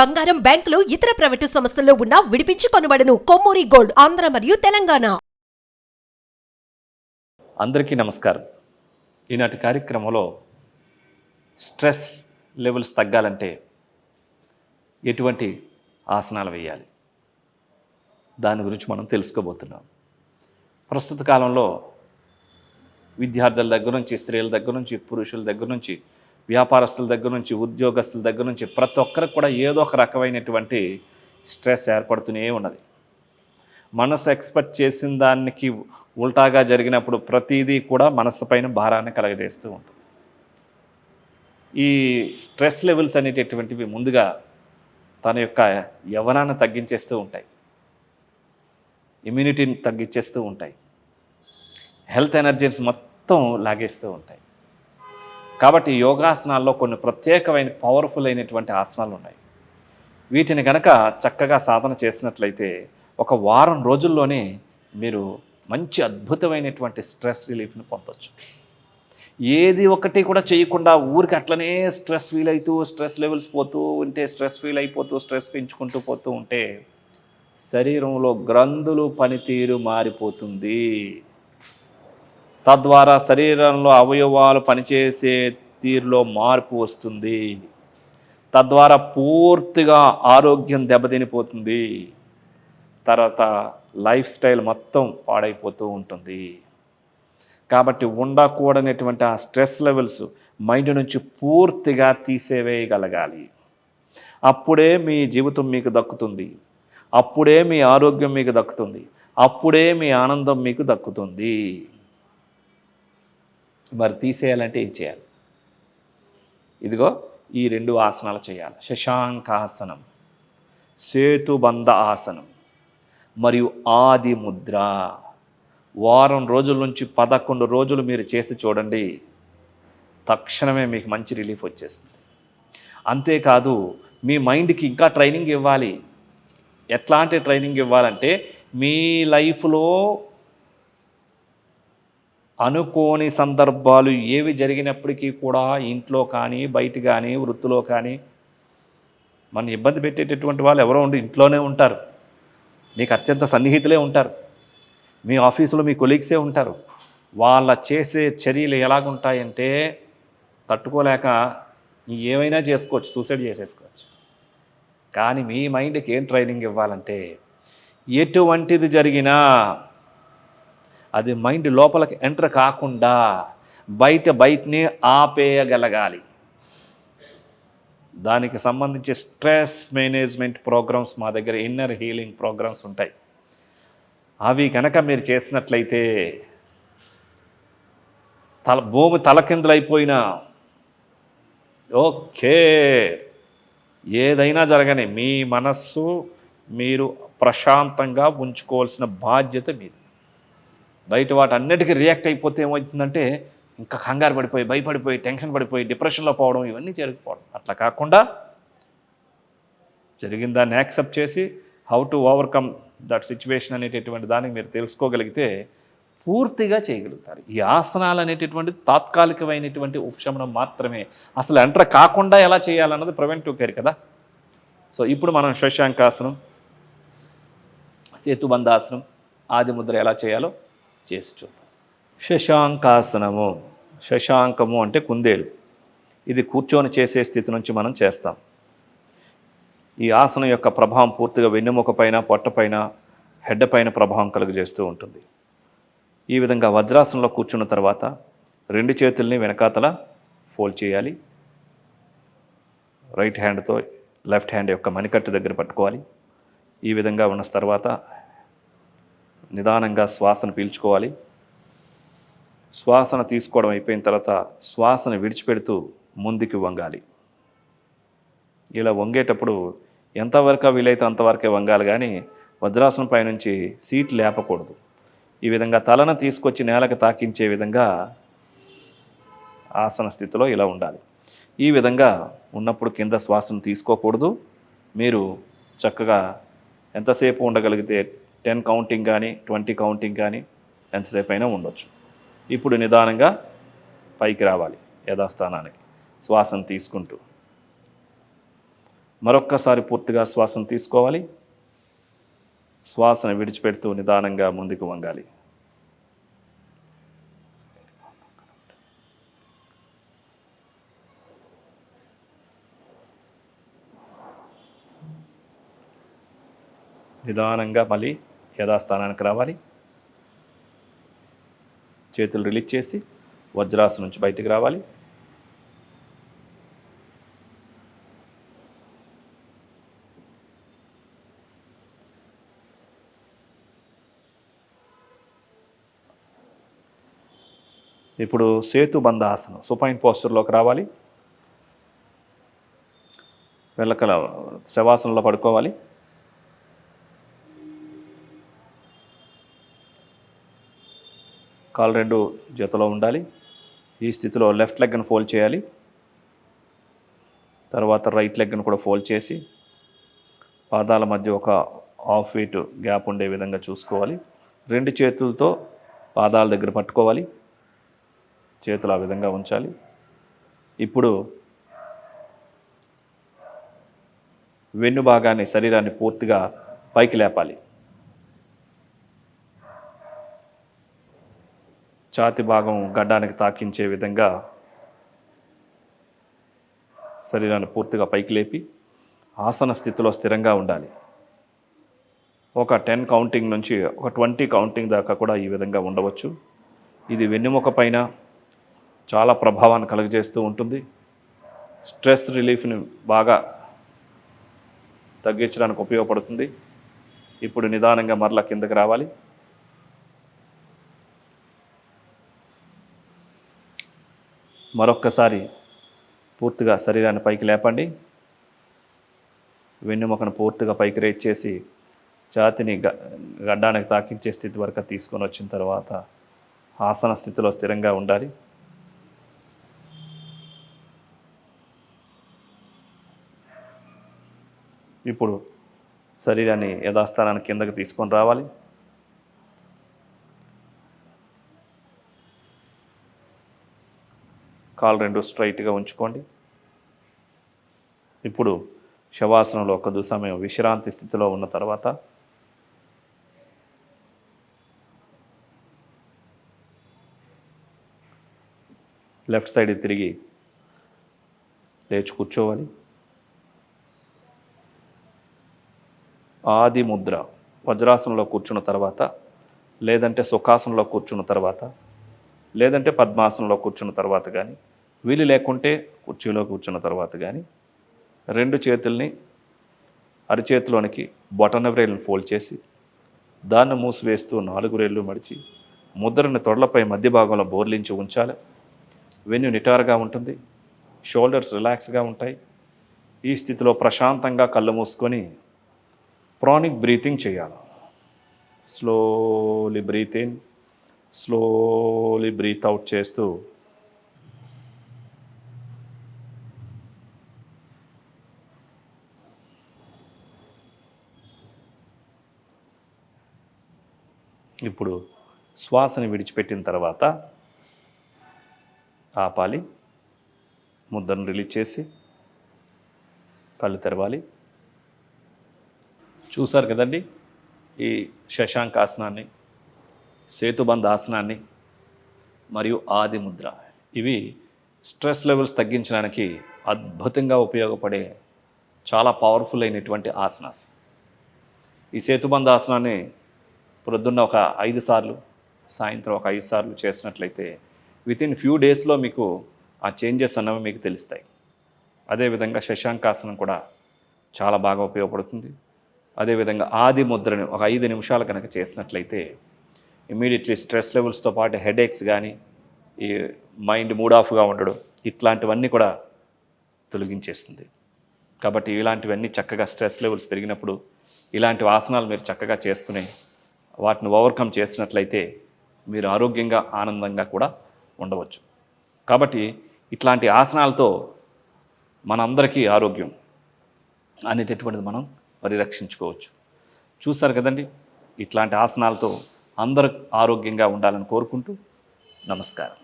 బంగారం బ్యాంకులు ఇతర ప్రైవేటు సంస్థల్లో ఉన్న విడిపించి కొనబడను. కొమ్మూరి గోల్డ్ ఆంధ్ర మరియు తెలంగాణ. అందరికీ నమస్కారం. ఈనాటి కార్యక్రమంలో స్ట్రెస్ లెవెల్స్ తగ్గాలంటే ఎటువంటి ఆసనాలు వేయాలి? దాని గురించి మనం తెలుసుకోబోతున్నాం. ప్రస్తుత కాలంలో విద్యార్థుల దగ్గర నుంచి స్త్రీల దగ్గర నుంచి పురుషుల దగ్గర నుంచి వ్యాపారస్తుల దగ్గర నుంచి ఉద్యోగస్తుల దగ్గర నుంచి ప్రతి ఒక్కరికి కూడా ఏదో ఒక రకమైనటువంటి స్ట్రెస్ ఏర్పడుతూనే ఉన్నది. మనసు ఎక్స్పెక్ట్ చేసిన దానికి ఉల్టాగా జరిగినప్పుడు ప్రతిదీ కూడా మనసు పైన భారాన్ని కలగజేస్తూ ఉంటుంది. ఈ స్ట్రెస్ లెవెల్స్ అనేటటువంటివి ముందుగా తన యొక్క యవనాన్ని తగ్గించేస్తూ ఉంటాయి. ఇమ్యూనిటీని తగ్గించేస్తూ ఉంటాయి. హెల్త్ ఎనర్జీస్ మొత్తం లాగేస్తూ ఉంటాయి. కాబట్టి యోగాసనాల్లో కొన్ని ప్రత్యేకమైన పవర్ఫుల్ అయినటువంటి ఆసనాలు ఉన్నాయి. వీటిని కనుక చక్కగా సాధన చేసినట్లయితే ఒక వారం రోజుల్లోనే మీరు మంచి అద్భుతమైనటువంటి స్ట్రెస్ రిలీఫ్ని పొందొచ్చు. ఏది ఒకటి కూడా చేయకుండా ఊరికి అట్లనే స్ట్రెస్ ఫీల్ అవుతూ స్ట్రెస్ లెవెల్స్ పోతూ ఉంటే స్ట్రెస్ ఫీల్ అయిపోతూ స్ట్రెస్ పెంచుకుంటూ పోతూ ఉంటే శరీరంలో గ్రంథులు పనితీరు మారిపోతుంది. తద్వారా శరీరంలో అవయవాలు పనిచేసే తీరులో మార్పు వస్తుంది. తద్వారా పూర్తిగా ఆరోగ్యం దెబ్బతినిపోతుంది. తర్వాత లైఫ్ స్టైల్ మొత్తం పాడైపోతూ ఉంటుంది. కాబట్టి ఉండకూడనటువంటి ఆ స్ట్రెస్ లెవెల్స్ మైండ్ నుంచి పూర్తిగా తీసేవేయగలగాలి. అప్పుడే మీ జీవితం మీకు దక్కుతుంది. అప్పుడే మీ ఆరోగ్యం మీకు దక్కుతుంది. అప్పుడే మీ ఆనందం మీకు దక్కుతుంది. మరి తీసేయాలంటే ఏం చేయాలి? ఇదిగో ఈ రెండు ఆసనాలు చేయాలి. శశాంకాసనం సేతుబంధ ఆసనం మరియు ఆది ముద్ర. వారం రోజుల నుంచి పదకొండు రోజులు మీరు చేసి చూడండి తక్షణమే మీకు మంచి రిలీఫ్ వచ్చేస్తుంది. అంతేకాదు మీ మైండ్కి ఇంకా ట్రైనింగ్ ఇవ్వాలి. ఎట్లాంటి ట్రైనింగ్ ఇవ్వాలంటే మీ లైఫ్లో అనుకోని సందర్భాలు ఏవి జరిగినప్పటికీ కూడా ఇంట్లో కానీ బయట కానీ వృత్తిలో కానీ మన ఇబ్బంది పెట్టేటటువంటి వాళ్ళు ఎవరో ఉండి ఇంట్లోనే ఉంటారు. మీకు అత్యంత సన్నిహితులే ఉంటారు. మీ ఆఫీసులో మీ కొలీగ్సే ఉంటారు. వాళ్ళ చేసే చర్యలు ఎలాగుంటాయంటే తట్టుకోలేక ఏమైనా చేసుకోవచ్చు సూసైడ్ చేసేసుకోవచ్చు. కానీ మీ మైండ్కి ఏం ట్రైనింగ్ ఇవ్వాలంటే ఎటువంటిది జరిగినా అది మైండ్ లోపలికి ఎంటర్ కాకుండా బయట బయటనే ఆపేయగలగాలి. దానికి సంబంధించి స్ట్రెస్ మేనేజ్మెంట్ ప్రోగ్రామ్స్ మా దగ్గర ఇన్నర్ హీలింగ్ ప్రోగ్రామ్స్ ఉంటాయి. అవి కనుక మీరు చేసినట్లయితే తల భూమి తలకిందులైపోయినా ఓకే ఏదైనా జరగని మీ మనస్సు మీరు ప్రశాంతంగా ఉంచుకోవాల్సిన బాధ్యత మీది. బయట వాటి అన్నిటికీ రియాక్ట్ అయిపోతే ఏమవుతుందంటే ఇంకా కంగారు పడిపోయి భయపడిపోయి టెన్షన్ పడిపోయి డిప్రెషన్లో పోవడం ఇవన్నీ జరిగిపోవడం. అట్లా కాకుండా జరిగిన దాన్ని యాక్సెప్ట్ చేసి how to overcome that situation అనేటటువంటి దానికి మీరు తెలుసుకోగలిగితే పూర్తిగా చేయగలుగుతారు. ఈ ఆసనాలు అనేటటువంటి తాత్కాలికమైనటువంటి ఉపశమనం మాత్రమే. అసలు ఎంటర్ కాకుండా ఎలా చేయాలన్నది ప్రివెంటివ్ కేర్ కదా. సో ఇప్పుడు మనం శశాంకాసనం సేతుబంధాసనం ఆది ముద్ర ఎలా చేయాలో చేసి చూద్దాం. శశాంకాసనము. శశాంకము అంటే కుందేలు. ఇది కూర్చొని చేసే స్థితి నుంచి మనం చేస్తాం. ఈ ఆసనం యొక్క ప్రభావం పూర్తిగా వెన్నెముక పైన పొట్టపైన హెడ్ పైన ప్రభావం కలుగజేస్తూ ఉంటుంది. ఈ విధంగా వజ్రాసనంలో కూర్చున్న తర్వాత రెండు చేతుల్ని వెనకాతల ఫోల్డ్ చేయాలి. రైట్ హ్యాండ్తో లెఫ్ట్ హ్యాండ్ యొక్క మణికట్టు దగ్గర పట్టుకోవాలి. ఈ విధంగా ఉన్న తర్వాత నిదానంగా శ్వాసను పీల్చుకోవాలి. శ్వాసన తీసుకోవడం అయిపోయిన తర్వాత శ్వాసను విడిచిపెడుతూ ముందుకు వంగాలి. ఇలా వంగేటప్పుడు ఎంతవరకు వీలైతే అంతవరకే వంగాలి కానీ వజ్రాసనం పైనుంచి సీట్ లేపకూడదు. ఈ విధంగా తలను తీసుకొచ్చి నేలకు తాకించే విధంగా ఆసన స్థితిలో ఇలా ఉండాలి. ఈ విధంగా ఉన్నప్పుడు కింద శ్వాసను తీసుకోకూడదు. మీరు చక్కగా ఎంతసేపు ఉండగలిగితే టెన్ కౌంటింగ్ కానీ ట్వంటీ కౌంటింగ్ కానీ ఎంతసేపు అయినా ఉండొచ్చు. ఇప్పుడు నిదానంగా పైకి రావాలి యథాస్థానానికి. శ్వాసను తీసుకుంటూ. మరొక్కసారి పూర్తిగా శ్వాసను తీసుకోవాలి. శ్వాసను విడిచిపెడుతూ నిదానంగా ముందుకు వంగాలి. నిదానంగా మళ్ళీ యథాస్థానానికి రావాలి. చేతులు రిలీజ్ చేసి వజ్రాసనం నుంచి బయటికి రావాలి. ఇప్పుడు సేతు బంధ ఆసనం సుపైన్ పోస్టర్లోకి రావాలి. వెళ్ళకల శవాసనంలో పడుకోవాలి. కాలు రెండు జతలో ఉండాలి. ఈ స్థితిలో లెఫ్ట్ లెగ్ను ఫోల్డ్ చేయాలి. తర్వాత రైట్ లెగ్ను కూడా ఫోల్డ్ చేసి పాదాల మధ్య ఒక హాఫ్ ఫీట్ గ్యాప్ ఉండే విధంగా చూసుకోవాలి. రెండు చేతులతో పాదాల దగ్గర పట్టుకోవాలి. చేతులు ఆ విధంగా ఉంచాలి. ఇప్పుడు వెన్ను భాగాన్ని శరీరాన్ని పూర్తిగా పైకి లేపాలి. ఛాతి భాగం గడ్డానికి తాకించే విధంగా శరీరాన్ని పూర్తిగా పైకి లేపి ఆసన స్థితిలో స్థిరంగా ఉండాలి. ఒక టెన్ కౌంటింగ్ నుంచి ఒక ట్వంటీ కౌంటింగ్ దాకా కూడా ఈ విధంగా ఉండవచ్చు. ఇది వెన్నెముక పైన చాలా ప్రభావాన్ని కలుగజేస్తూ ఉంటుంది. స్ట్రెస్ రిలీఫ్ని బాగా తగ్గించడానికి ఉపయోగపడుతుంది. ఇప్పుడు నిదానంగా మరలా కిందకి రావాలి. మరొక్కసారి పూర్తిగా శరీరాన్ని పైకి లేపండి. వెన్నుముకను పూర్తిగా పైకి రేట్ చేసి ఛాతిని గ గడ్డానికి తాకించే స్థితి వరకు తీసుకొని వచ్చిన తర్వాత ఆసన స్థితిలో స్థిరంగా ఉండాలి. ఇప్పుడు శరీరాన్ని యథాస్థానానికి కిందకి తీసుకొని రావాలి. కాలు రెండు స్ట్రైట్గా ఉంచుకోండి. ఇప్పుడు శవాసనంలో కొద్ది సమయం విశ్రాంతి స్థితిలో ఉన్న తర్వాత లెఫ్ట్ సైడ్ తిరిగి లేచి కూర్చోవాలి. ఆది ముద్ర వజ్రాసనంలో కూర్చున్న తర్వాత లేదంటే సుఖాసనంలో కూర్చున్న తర్వాత లేదంటే పద్మాసనంలో కూర్చున్న తర్వాత కానీ వీలు లేకుంటే కుర్చీలో కూర్చున్న తర్వాత కానీ రెండు చేతుల్ని అరిచేతిలోనికి బొటన వ్రేళ్ళని ఫోల్డ్ చేసి దాన్ని మూసివేస్తూ నాలుగు రేళ్ళు మడిచి ముద్రని తొడలపై మధ్య భాగంలో బోర్లించి ఉంచాలి. వెన్ను నిటారుగా ఉంటుంది. షోల్డర్స్ రిలాక్స్గా ఉంటాయి. ఈ స్థితిలో ప్రశాంతంగా కళ్ళు మూసుకొని ప్రానిక్ బ్రీతింగ్ చేయాలి. Slowly breathe in slowly breathe out చేస్తూ ఇప్పుడు శ్వాసని విడిచిపెట్టిన తర్వాత ఆపాలి ముద్దను రిలీజ్ చేసి కళ్ళు తెరవాలి. చూశారు కదండి ఈ శశాంక ఆసనాన్ని సేతుబంధ ఆసనాన్ని మరియు ఆది ముద్ర. ఇవి స్ట్రెస్ లెవెల్స్ తగ్గించడానికి అద్భుతంగా ఉపయోగపడే చాలా పవర్ఫుల్ అయినటువంటి ఆసనాస్. ఈ సేతుబంధ ఆసనాన్ని ప్రొద్దున్న ఒక ఐదు సార్లు సాయంత్రం ఒక ఐదు సార్లు చేసినట్లయితే విత్ ఇన్ ఫ్యూ డేస్లో మీకు ఆ చేంజెస్ అన్నవి మీకు తెలుస్తాయి. అదేవిధంగా శశాంకాసనం కూడా చాలా బాగా ఉపయోగపడుతుంది. అదేవిధంగా ఆది ముద్రని ఒక ఐదు నిమిషాలు కనుక చేసినట్లయితే ఇమీడియట్లీ స్ట్రెస్ లెవెల్స్తో పాటు హెడేక్స్ కానీ ఈ మైండ్ మూడ్ ఆఫ్గా ఉండడం ఇట్లాంటివన్నీ కూడా తొలగించేస్తుంది. కాబట్టి ఇలాంటివన్నీ చక్కగా స్ట్రెస్ లెవెల్స్ పెరిగినప్పుడు ఇలాంటి ఆసనాలు మీరు చక్కగా చేసుకునే వాటిని ఓవర్కమ్ చేసినట్లయితే మీరు ఆరోగ్యంగా ఆనందంగా కూడా ఉండవచ్చు. కాబట్టి ఇట్లాంటి ఆసనాలతో మనందరికీ ఆరోగ్యం అనేటటువంటిది మనం పరిరక్షించుకోవచ్చు. చూస్తారు కదండి? ఇట్లాంటి ఆసనాలతో అందరూ ఆరోగ్యంగా ఉండాలని కోరుకుంటూ నమస్కారం.